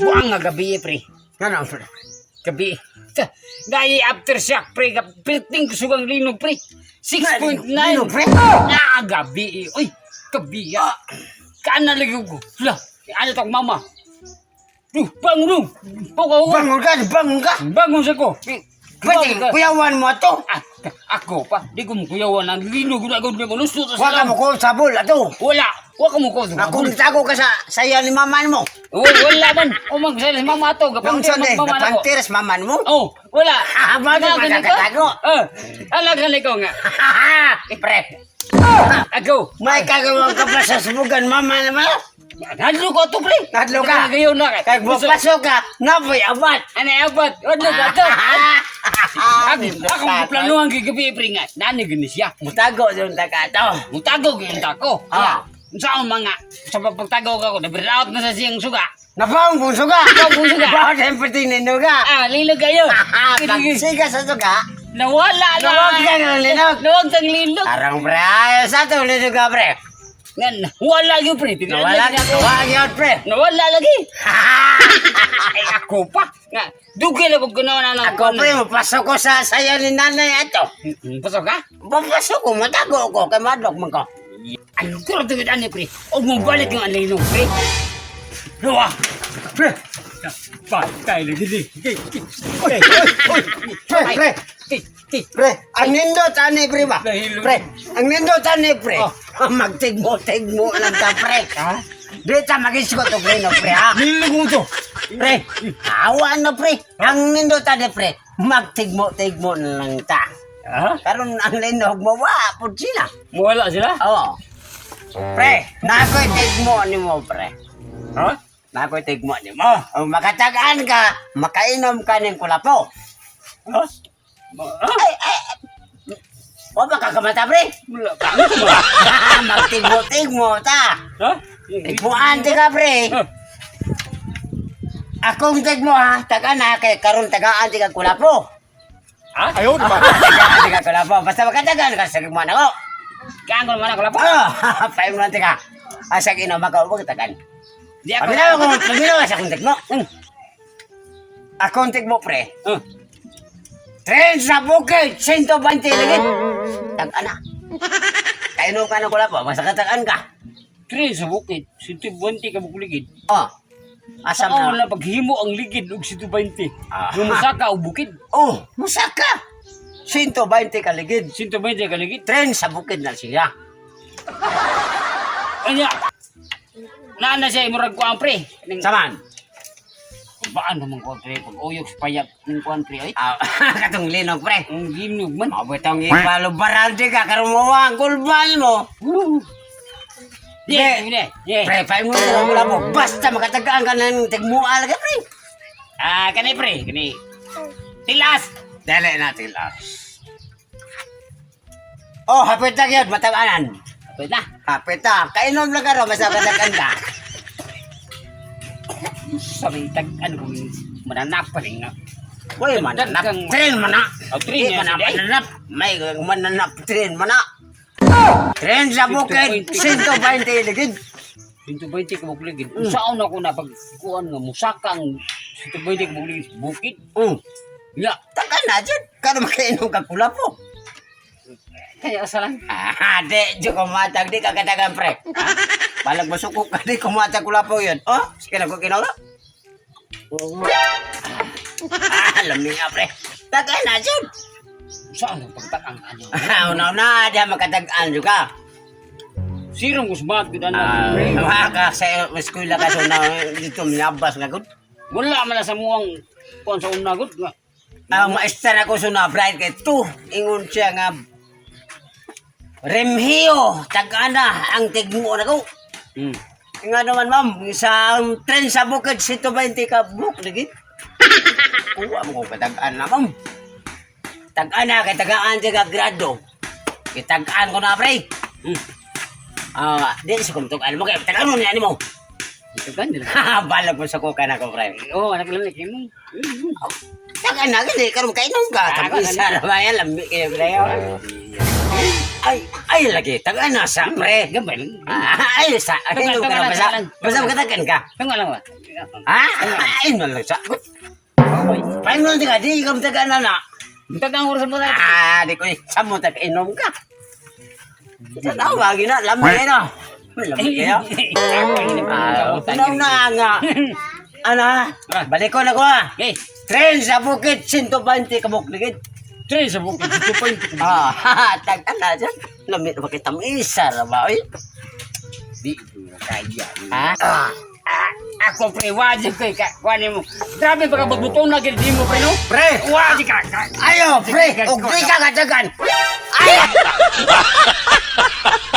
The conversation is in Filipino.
Buang nga gabi, pre. Ano, pre? Gabi. Dahil aftershock, pre. Piting sugang linog, pre. 6.9. Linog, pre? Ah, gabi. Uy, gabi. Ah. Kaana lagi ko. Hala, ano tong mama? Duh, bangun dong. Bangun ka, bangun ka. bangun sa ko. Pwede, kuyawan mo to. Ah, ako pa. Di ko mo kuyawan ang linog na gawin ko. Lusto sa Huwag ka mo ko sabol, ato. Wala. Huwag ka mo ko. Ako nagtago ka sa saya ni maman mo. Oh, wala man. O magsalis mama to. Yung de, mama na ko. napantiras maman mo. Oh, wala. Ah, bakit Alaga ni ko? magkakatago? Eh, alaga ni ko nga. Pre, Ako. may kagawang ka pa sa subugan mama naman. Hadlo ko to, pre. Hadlo ka. Ngayon na. Kag pasok ka, napoy abat. Ano abot? Hadlo ka to. Ako, ako mo planuhan kay gabi, pre nga. Nani gani siya. Mutago yung taka to. Mutago gyud ako. Ah. Sa mga sa pagpagtago ka ko, nabiraot na sa siyang suga. Napaong puso ka. Napaong puso ka. Bakit siyempre tinino ka? Ah, lilog kayo. Pagsiga sa suga. Nawala na. Nawag ka ng linog. Nawag kang lilog. Arang pre, sa to, linog ka pre. Nga, wala yung pre. Nawala ka, nawag yun pre. Nawala lagi. Ay, ako pa. Nga, dugil ako ganawa na ng Ako pre, mapasok ko sa saya ni nanay ato. Pasok ka? Papasok ko, matago ko, kay madok man ko. Ano ko rin tawid ani, pre? O mo balik yung alino, pre? Lawa! Pre, Patay na gini. pre, pre, pre, ang nindot ani pre ba? Pre, ang nindot ani pre. Magtigmo-tigmo lang ta pre. Ha? Di ta magisko to pre no pre ha. Nilog mo to. Pre, awa no pre. Ang nindot ani pre. Magtigmo-tigmo na lang ta. Ha? Karon ang linog mo wa pud sila. Wala sila? Oo. Pre, nakoy tigmo ni mo pre. Ha? Nakoy tigmo ni mo. O makatagaan ka, makainom ka ng kulapo. Ha? Ay, ay, o makakamata pre. Wala. Magtigmo-tigmo ta. Ha? Tigmuan ti ka pre. Akong tigmo ha, taga na kay karon tagaan ti ka kulapo. Ha? Ayaw na ba? Tagaan ti ka kulapo. Basta makatagaan ka sa ako. Kaya ko naman ako lapo. Oh, paim lang ti ka. Asa inom ako ug tagaan. Di ako. Pabila ko, pabila ka sa akong tigmo. Hmm. Akong tigmo pre. Ha? Tren sa bukid, 120 lagi. Tagaan na. Kainom ka ng kulapo, basta katagaan ka. Tre sa bukid. Sinti buwanti ka bukuligid. Oh, asam na. na paghimo ang ligid og sinti buwanti. Ah. Gumusaka o bukid. Oh, musaka. 120 kaligid. Sinti buwanti ka ligid. Tren sa bukid na siya. Anya. Nana siya imurag ko ang pre. Ning Saman. baan naman ko pre pag uyok sa payag ng kuan pre ay. Ah, katong linog, pre. Ang ginog man. Mabitong ipalubaran di ka, karumawa ang kulbal mo. Di, Pre. di, di. Pre, pa mo na wala mo. Basta makatagaan ka ng tigmual ka, pre. Ah, kani pre, kani. Tilas. Dali natin lang. Oh, hapit na yun, mataganan. Pwede na. Hapit na. Kainom lang ka ro, basta katagaan ka. Sabi tag ano kung mananap pa rin nga. Uy, mananap. Dagang- Tren mana. Oh, yan, manap, sige. mananap. May mananap, tren mana. Tren sa bukid, 120 ligid. Sinto ba ka bukligid? Mm. Saan ako na pag kuan nga musakang sinto ba ka bukligid bukid? Mm. Ya, Taga na dyan. Kano makainom ka kula kaya asalan. Ah, di, di kumatag, di kagadagan pre. Ah, Balag masukok ka, di kumatag kula po yun. Oh, sige na ko kinala. Ah, lami nga pre. Taga na dyan. Saan ang pagtakang ano? Ah, una-una, di makatagaan juga. Sirong usbat gud Ah, ana. pre. maka sa eskwela ka so na dito minabas na gud. Wala man na sa muang kuan sa una gud nga. Ang maestra ko so na bright kay tu ingon siya nga Remhio, tagana ang tigmo na ko. Hmm. Nga naman ma'am, sa tren sa bukid, 120 ka buk, lagi. Kuha mo ko katagaan na ma'am. Tagaan na, kay tagaan siya grado. Kitagaan ko na, pre. Hmm. Ah, di sa kumtugan mo, kaya tagaan mo niya ni mo. Kan nila. Balag mo sa kuka na ko, pre. Oh, anak lang ni mo. Tagaan na, kasi karon kainom ka. Ah, Tapos sa rabayan, lambi kayo, pre. Ay, ay lagi, tagaan na sa pre. Gambay lang. Ah, ay, sa, ay, Tagaan, ka tagaan, na, basa, tagaan. basa magkatagan ka. Tanga lang ba? Ha? Ay, nalang sa, Oy, paano hindi ka, di ikaw tagaan na na. Tagang oras mo na. Ah, di ko, sa mo tag-inom ka. Sa tawag na, lamay na. Lamay kayo. Ah, tanaw na nga. Ana, balik ko na ko ha. Eh, Tren sa bukit, 120 kabuk tres sa bukid. Two point. Ah, tag na dyan. Lamit ba kita isa ra ba, oy? Di, kaya. Ha? Ah, ako pre, wajib kay ka. Wani mo. Grabe baka magbutong na gid mo pre no. Pre! Wajib ka. ka- Ayo, pre! Og di ka katagan! Ay!